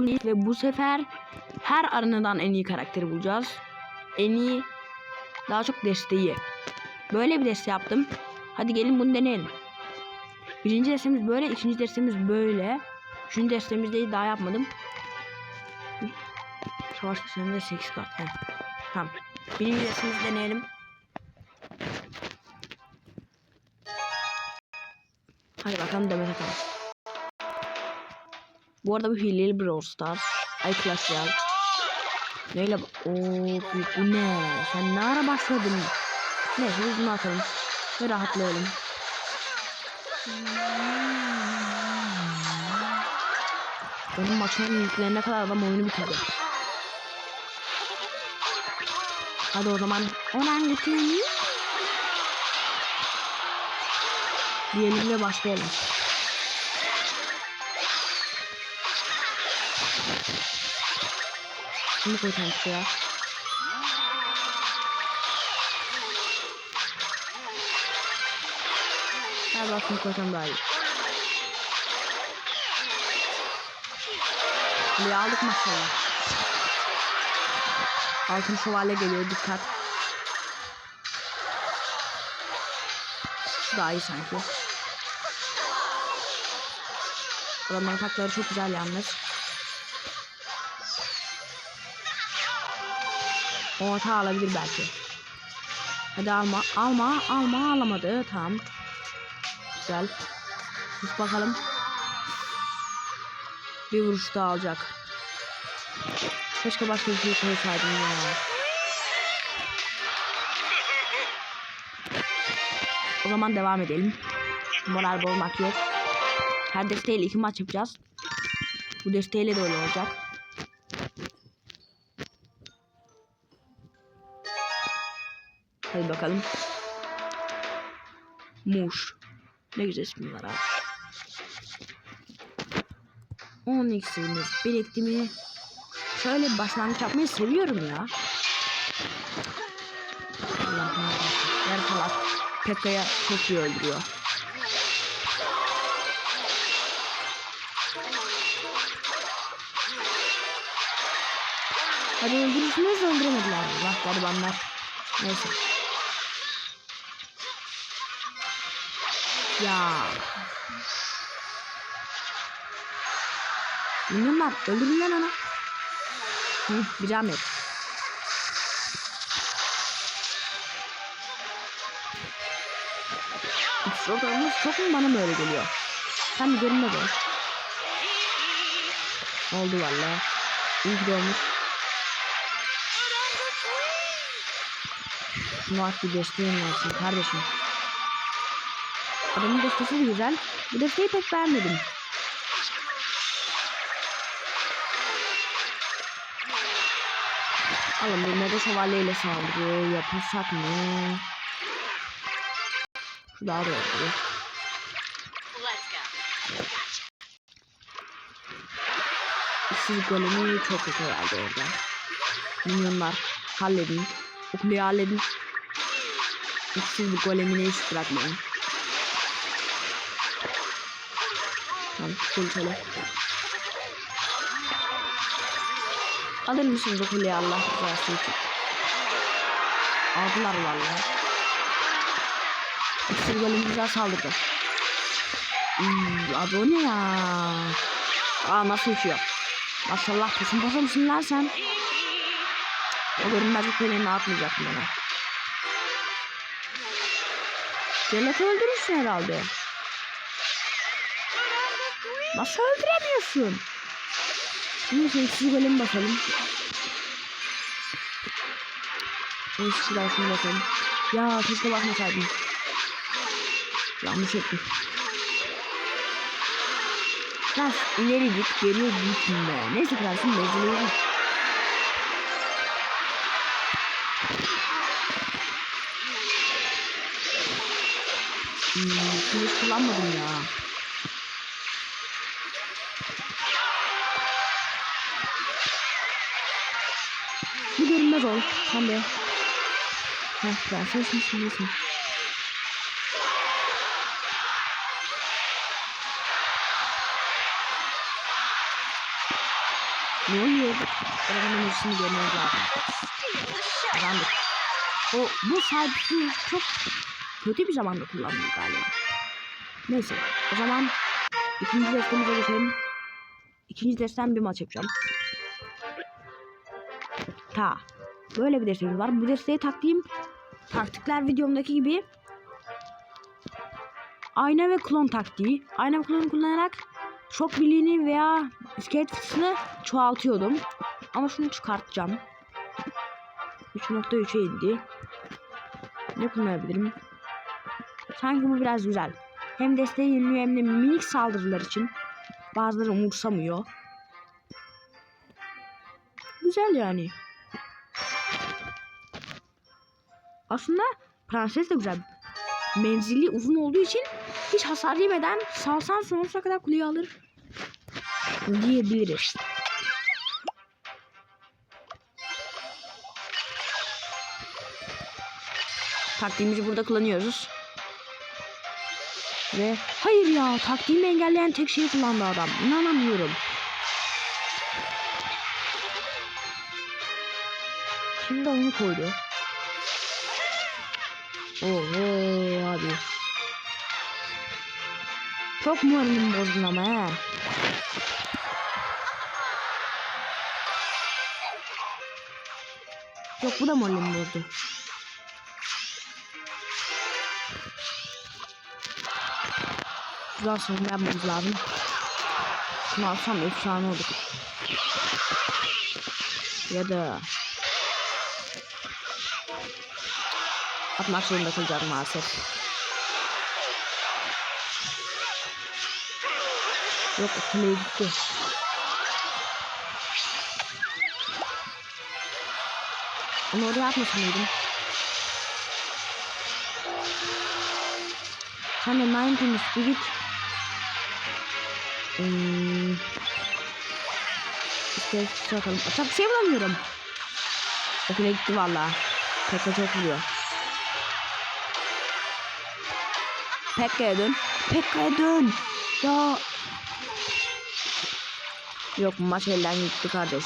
bugün ve bu sefer her arenadan en iyi karakteri bulacağız. En iyi daha çok desteği. Böyle bir deste yaptım. Hadi gelin bunu deneyelim. Birinci destemiz böyle, ikinci destemiz böyle. Üçüncü destemizde daha yapmadım. Savaş destesinde 8 kart. He. Tamam. Birinci destemizi deneyelim. Hadi bakalım Demet Akalın. Bu arada bu hileli Brawl Stars. Ay Clash Royale. Neyle? Ooo bu, ne? Sen ne ara başladın? Neyse biz bunu atalım. Ve rahatlayalım. Onun maçının yüklerine kadar adam oyunu bitirdi. Hadi o zaman hemen getirelim. Diyelim ve başlayalım. Şimdi koyacağım şuraya. Koysam daha iyi. Buraya aldık maşallah. Altın şövalye geliyor dikkat. Şu daha iyi sanki. Adamların takları çok güzel yalnız. O hata alabilir belki. Hadi alma, alma, alma, alamadı. Tamam. Güzel. Sus bakalım. Bir vuruş daha alacak. Keşke başka bir şey koysaydım ya. O zaman devam edelim. Moral bozmak yok. Her desteğiyle iki maç yapacağız. Bu desteğiyle de öyle olacak. Hadi bakalım. Muş. Ne güzel ismi var abi. 10 iksirimiz birikti mi? Şöyle başlangıç yapmayı seviyorum ya. Allah ne yapmasın. Yer falan. Pekka'ya çok iyi öldürüyor. Hadi öldürüşünüz öldüremediler. Allah garibanlar. Neyse. Ya. Milyonlar öldürün lan onu. Hı, bir Ahmet. Şuradanız çok mu bana mı öyle geliyor? Bir görünme be. Oldu valla. İyi ki olmuş. Bir desteğin versin kardeşim. Adamın destesi de güzel. Bu desteği pek beğenmedim. Alın bir mega şövalyeyle saldırı yapılsak mı? Şu daha da oldu. Siz golemi çok kötü herhalde orada. Minyonlar halledin. O kuleyi halledin. Siz bu golemini hiç bırakmayın. Tamam, konuşalım. Alır mısınız o kuleyi Allah rızası için? Aldılar vallahi. Siz golem güzel saldırdı. Hmm, abi o ne ya? Aa nasıl uçuyor? Maşallah kesin basa mısın lan sen? O görünmezlik beni ne yapmayacaktım ona. Celat öldürürsün herhalde. Nasıl öldüremiyorsun? Şimdi sessiz golemi basalım. Sessiz şunu basalım. Ya keşke bakmasaydım. Yanlış ettim. Prens ileri git geriye gitme. Neyse prensin bezleri. Hmm, hiç kullanmadım ya. Bir görünmez ol. Sen de. Heh, prenses misin nesin? Ne oluyor? Arabanın üstünü görmemiz lazım. Kazandık. O bu sahibi çok kötü bir zamanda kullandım galiba. Neyse o zaman ikinci destemize geçelim. İkinci destem bir maç yapacağım. Ta. Böyle bir destemiz var. Bu desteği taktiğim taktikler videomdaki gibi ayna ve klon taktiği. Ayna ve klon kullanarak şok birliğini veya iskelet fıçısını çoğaltıyordum. Ama şunu çıkartacağım. 3.3'e indi. Ne kullanabilirim? Sanki bu biraz güzel. Hem desteği yeniliyor hem de minik saldırılar için. Bazıları umursamıyor. Güzel yani. Aslında prenses de güzel. Menzili uzun olduğu için hiç hasar yemeden salsan sonsuza kadar kuleyi alır diyebiliriz. Taktiğimizi burada kullanıyoruz. Ve hayır ya taktiğimi engelleyen tek şeyi kullandı adam. İnanamıyorum. Şimdi onu koydu. Oho abi. Çok moralim bozdun ama he. Yok bu da moralimi bozdu. Güzel savunma yapmamız lazım. Şunu alsam efsane olur. Ya da atmak zorunda kalacağım maalesef. Yok kuleye gitti. Onu oraya atmasın mıydım? Sen de 19 Spirit Hmm. İşte bakalım. Atap bir şey bulamıyorum. Okula gitti valla. Pekka çok vuruyor. Pekka'ya dön. Pekka'ya dön. Ya. Yok maç elden gitti kardeş.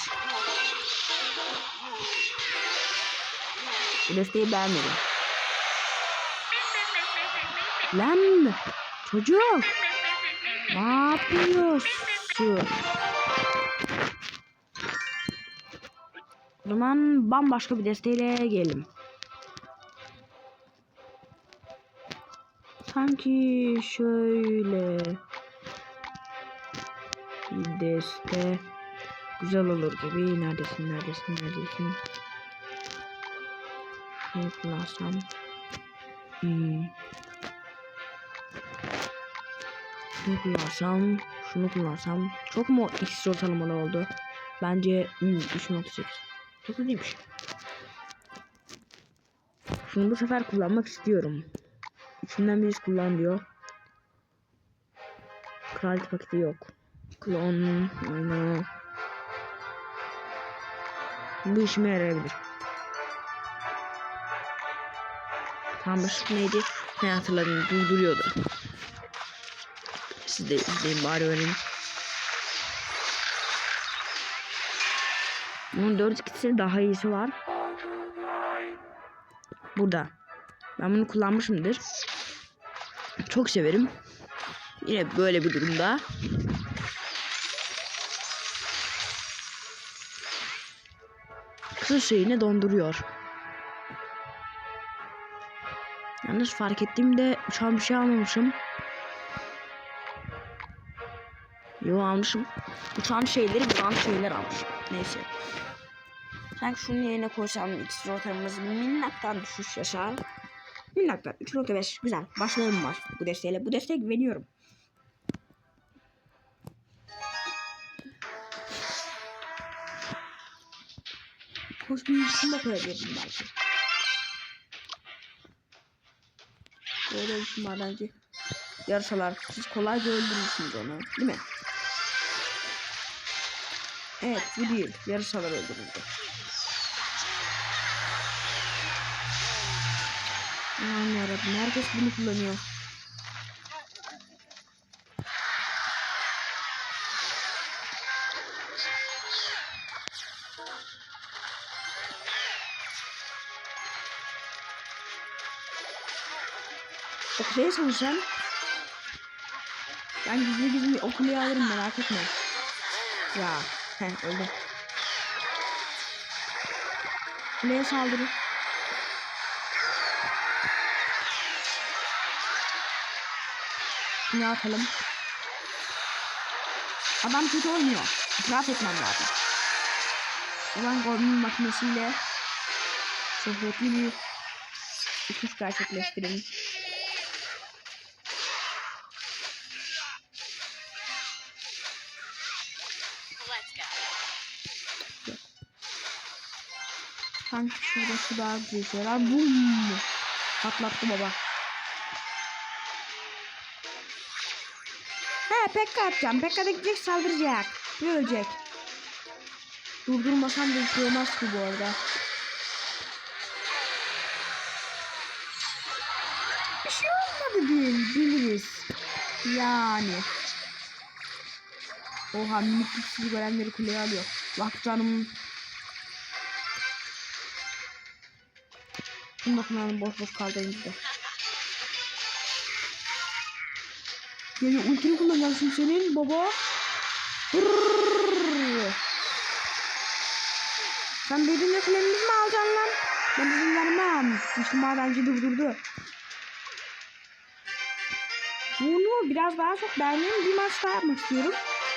Bu desteği beğenmedim. Lan çocuk. Ne yapıyorsun? Zaman bambaşka bir desteğiyle gelelim. Sanki şöyle deste güzel olur gibi. Neredesin, neredesin, neredesin? Ne kullansam? Hmm. Şunu kullansam, şunu kullansam. Çok mu X ortalamalı oldu? Bence hmm, 3.8. Çok iyiymiş. Şunu bu sefer kullanmak istiyorum. İçinden birisi kullan diyor. Kraliyet paketi yok. Klon, ayna. Bu işime yarayabilir. Tanrışık neydi? Ne hatırladım durduruyordu. Siz de izleyin bari öğrenin. Bunun 4 ikisi daha iyisi var. Burada. Ben bunu kullanmışımdır. Çok severim. Yine böyle bir durumda. Kısa süreliğine donduruyor. Yalnız fark ettiğimde şu an bir şey almamışım. Yo almışım. Uçan şeyleri vuran şeyler almışım. Neyse. Sanki şunun yerine koysam X rotamız minnaktan düşüş yaşar. Minnaktan 3.5 güzel. Başlayalım var bu desteğiyle. Bu desteğe güveniyorum. Hoş bir isim de koyabilirim belki. Böyle bir şey madenci. Yarışalar. Siz kolayca öldürürsünüz onu. Değil mi? Evet bu değil. Yarışalar öldürüldü. Aman yarabbim herkes bunu kullanıyor. Okumaya çalışacağım. Ben gizli gizli okuluya alırım merak etme. Ya, he öldü. Kuleye saldırır. Şunu atalım. Adam kötü oynuyor. İtiraf etmem lazım. Ulan Goblin makinesiyle şöhretli bir uçuş gerçekleştirelim. Sanki şurada şu daha güzel. Bum! Patlattı baba. Pekka atacağım. Pekka da gidecek saldıracak. Ve ölecek. Durdurmasam da hiç olmaz ki bu arada. Bir şey olmadı değil. Biliriz. Yani. Oha minik sizi görenleri kuleye alıyor. Bak canım. Şunu da kullanalım boş boş kaldırın işte. Yani ultini kullanacaksın senin baba. Hırrrr. Sen benimle kulemiz mi alacaksın lan? Ben izin vermem. Şu madenci durdurdu. Bunu biraz daha çok beğendiğim bir maç daha yapmak istiyorum.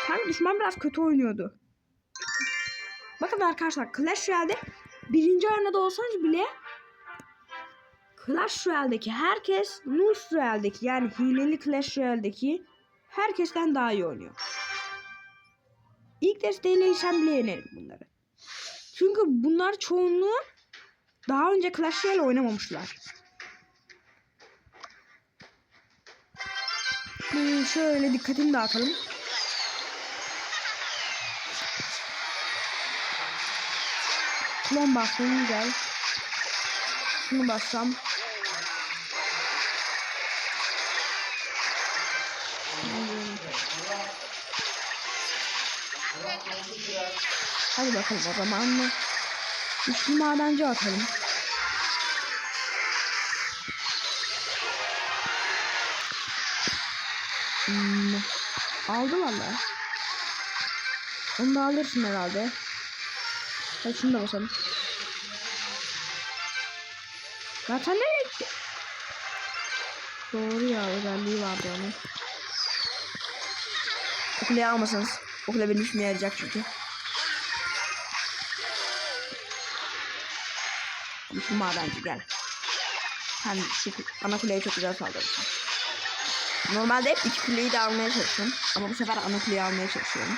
Hani düşman biraz kötü oynuyordu. Bakın arkadaşlar Clash Royale'de birinci arenada olsanız bile Clash Royale'deki herkes Nus Royale'deki yani hileli Clash Royale'deki herkesten daha iyi oynuyor. İlk desteğiyle bile yenerim bunları. Çünkü bunlar çoğunluğu daha önce Clash Royale oynamamışlar. Hmm, şöyle dikkatini dağıtalım. Klon bastım güzel. Şunu bassam. Hadi bakalım o zaman. Üçlü madenci atalım. Hmm, aldı valla. Onu da alırsın herhalde. Hadi şunu da basalım. Zaten nereye gitti? Doğru ya özelliği vardı onun. Okuleyi almasanız. Okule benim işime yarayacak çünkü. Şu madenci gel. Sen şu ana kuleye çok güzel saldırırsın. Normalde hep iki kuleyi de almaya çalışıyorum. Ama bu sefer ana kuleyi almaya çalışıyorum.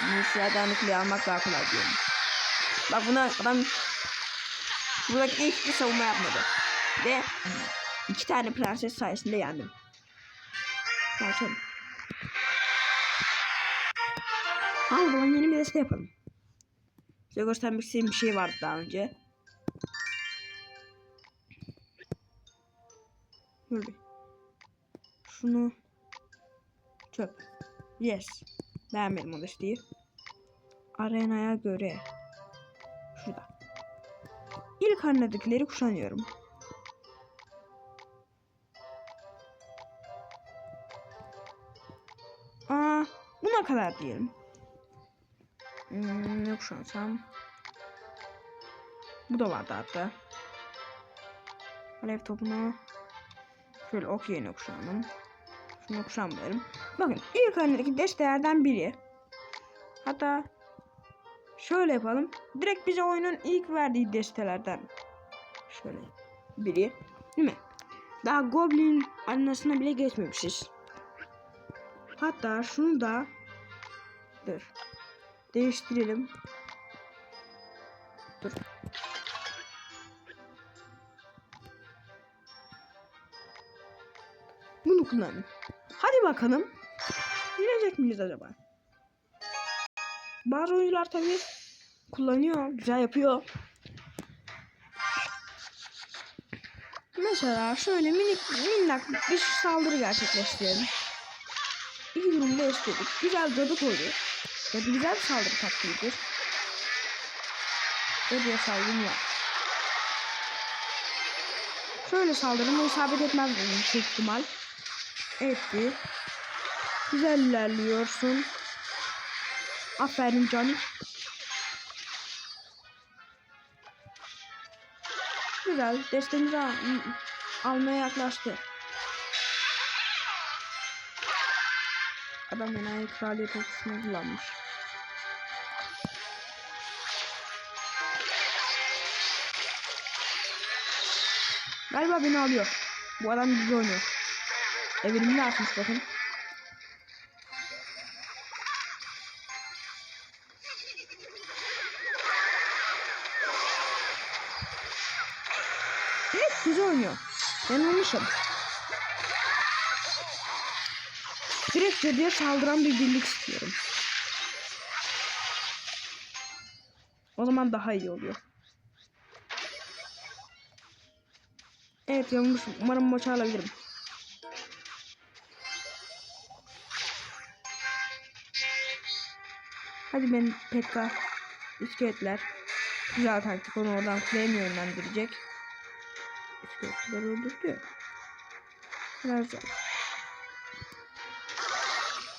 Bu sırada ana kuleyi almak daha kolay diyorum. Bak buna adam buradaki hiçbir savunma yapmadı. Ve iki tane prenses sayesinde yendim. Gerçekten. Ha o zaman yeni bir deste yapalım. Size göstermek istediğim bir şey vardı daha önce. Böyle. Şunu çöp. Yes. Beğenmedim o desteği. Arenaya göre. İlk hanedekileri kuşanıyorum. Aa, buna kadar diyelim. Hmm, ne kuşansam? Bu da vardı hatta. Alev topunu şöyle ok yerine kuşanalım. Şunu kuşanmayalım. Bakın ilk hanedeki destelerden biri. Hatta şöyle yapalım. Direkt bize oyunun ilk verdiği destelerden. Şöyle biri. Değil mi? Daha Goblin arenasına bile geçmemişiz. Hatta şunu da dur. Değiştirelim. Dur. Bunu kullanın. Hadi bakalım. Yenecek miyiz acaba? Bazı oyuncular tabii kullanıyor. Güzel yapıyor. Mesela şöyle minik minnak bir saldırı gerçekleştirelim. İki durumda istedik. Güzel cadı koydu. Cadı güzel bir saldırı taktiğidir. Cadıya saygım var. Şöyle saldırın. O isabet etmez bu yüksek ihtimal. Etti. Güzel ilerliyorsun. Aferin Johnny. Güzel. Destemizi al almaya yaklaştı. Adam enayi kraliyet okuşunu kullanmış. Galiba beni alıyor. Bu adam güzel oynuyor. Evrimini açmış bakın. Ben olmuşum. Direkt cadıya saldıran bir birlik istiyorum. O zaman daha iyi oluyor. Evet yanlış. Umarım maçı alabilirim. Hadi ben Pekka iskeletler. Güzel taktik onu oradan kuleye mi yönlendirecek? İskeletler öldürdü. Biraz zor.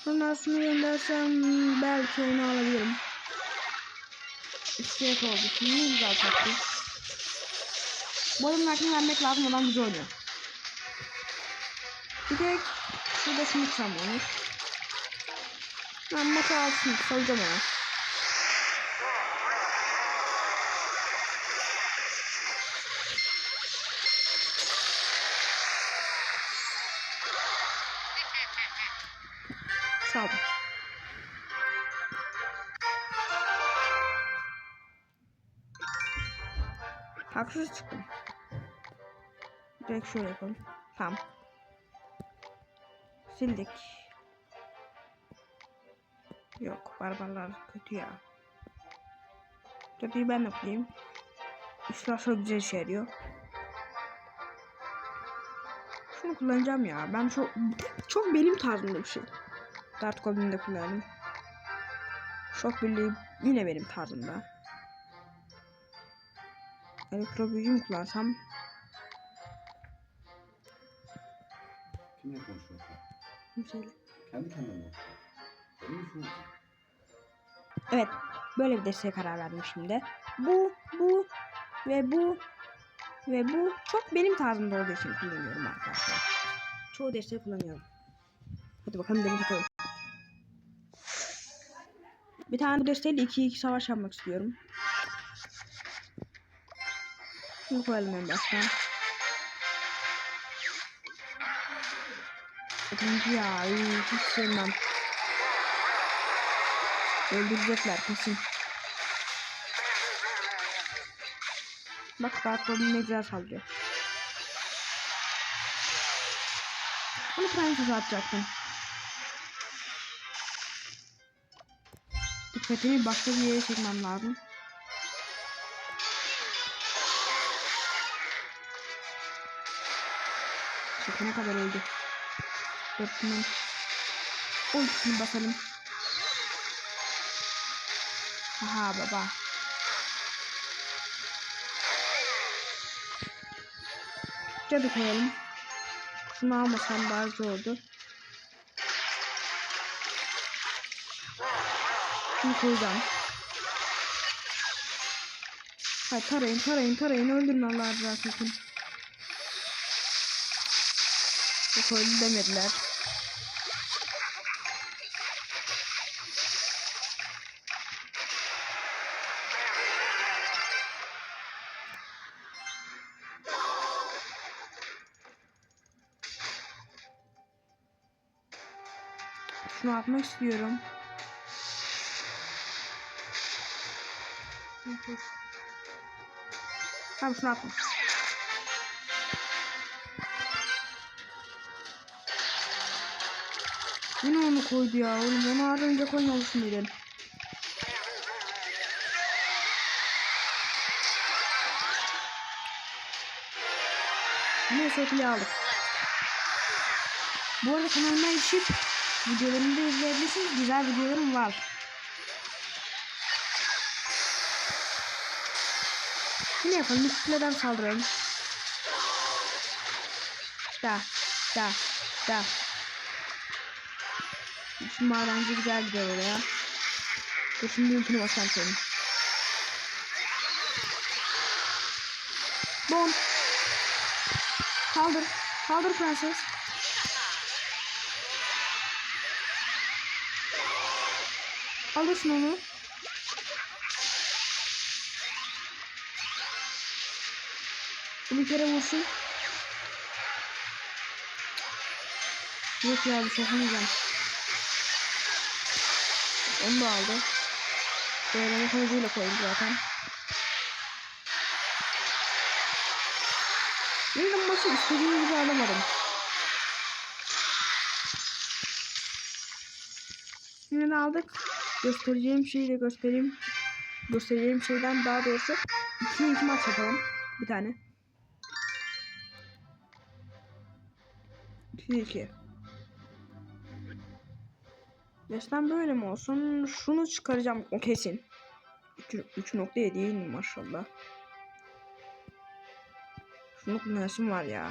Sonrasını göndersem belki onu alabilirim. İskelet oldu. Şimdi güzel taktik. Bu adamın hakkını vermek lazım adam güzel oynuyor. Bir tek şurada şunu olmuş. Ben maçı alsın salacağım ona. Ol. Haksız çıktım. Direkt şöyle yapalım. Tamam. Sildik. Yok barbarlar kötü ya. Kötüyü ben yapayım. Üstler çok güzel işe yarıyor. Şunu kullanacağım ya. Ben çok çok benim tarzımda bir şey. Dart Goblin'i de kullandım. Şok birliği yine benim tarzımda. Elektro büyücü mü kullansam? Kimle konuşuyorsun? Kimseyle. Kendi kendine mi? Evet. Böyle bir desteğe karar verdim şimdi. Bu, bu ve bu ve bu çok benim tarzımda olduğu için kullanıyorum arkadaşlar. Çoğu desteği kullanıyorum. Hadi bakalım bakalım. Bir tane bu desteğiyle 2-2 savaş yapmak istiyorum. Şunu koyalım en baştan. Ikinci ya. Hiç sevmem. Öldürecekler kesin. Bak Robin ne güzel saldırıyor. Bunu Princess'a atacaktım. Dikkatimi başka bir yere çekmem lazım. Çekene kadar öldü. Dörtünün ultisini basalım. Aha baba. Cadı koyalım. Şunu almasam daha zordu. Şunu koyacağım. Hayır tarayın tarayın tarayın öldürün Allah razı olsun. Yok öldü demediler. Şunu atmak istiyorum. Tamam şunu atma. Yine onu koydu ya oğlum onu az önce koymamışsın dedim. Neyse okulu aldık. Bu arada kanalıma geçip videolarımı da izleyebilirsiniz. Güzel videolarım var. Ne yapalım? Üst kuleden saldıralım. Da. Da. Da. Şu madenci güzel gidiyor oraya. Dur şimdi yumrukunu basacağım senin. Bon. Kaldır. Kaldır prenses. Alırsın onu. Bir kere vursun. Yok ya bu sokamayacağım. Onu da aldı. Böyle kılıcıyla koydu zaten. Yine maçı istediğim gibi alamadım. Yine aldık. Göstereceğim şeyi de göstereyim. Göstereceğim şeyden daha doğrusu 2 2 maç yapalım. Bir tane. 2 2. Destem böyle mi olsun? Şunu çıkaracağım o kesin. 3.7 maşallah. Şunu kullanasım var ya.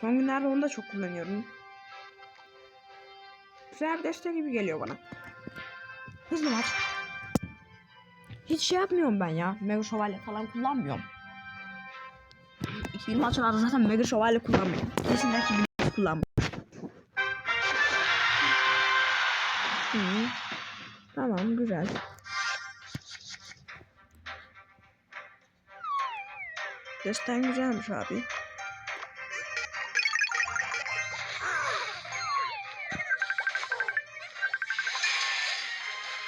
Son günlerde onu da çok kullanıyorum. Güzel bir destek gibi geliyor bana. Hızlı maç. Hiç şey yapmıyorum ben ya. Mega şövalye falan kullanmıyorum. İkili maçlarda zaten mega şövalye kullanmıyorum. Kesinlikle bir kullanmıyorum. Hı. Tamam güzel. Destek güzelmiş abi.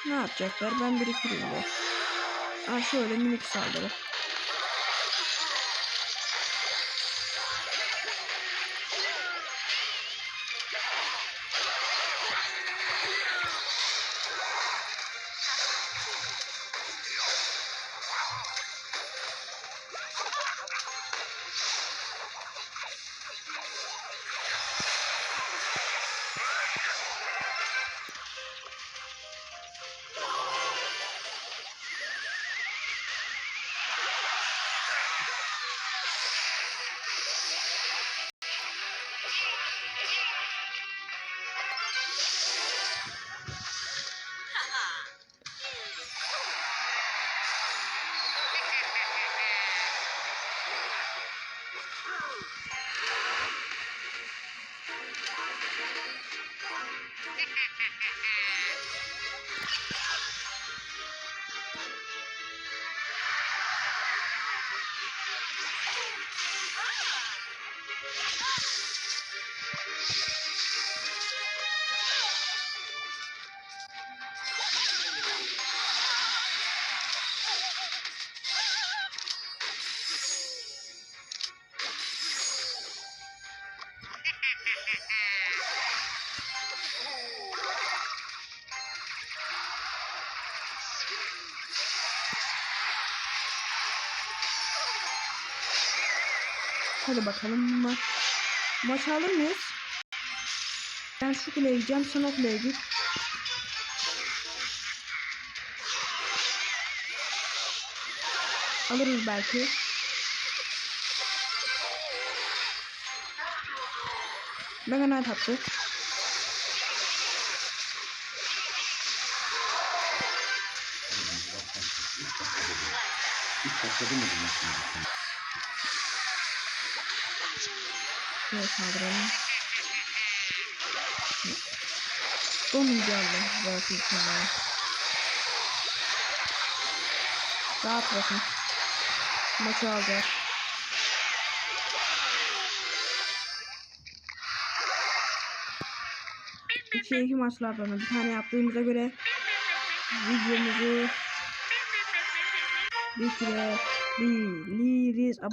Ne yapacaklar? Ben biriktireyim de. Aa şöyle minik saldırı. Hadi bakalım ma maç alır mıyız? Ben şu kuleye gideceğim, sen o kuleye git. Alırız belki. Mega Knight attı. Hiç dakika demedim aslında. Şuraya saldıralım. Donum geldi. Burası içinde. Rahat bırakın. Maçı alacağız. İki iki maçlardan bir tane yaptığımıza göre videomuzu bitirebiliriz.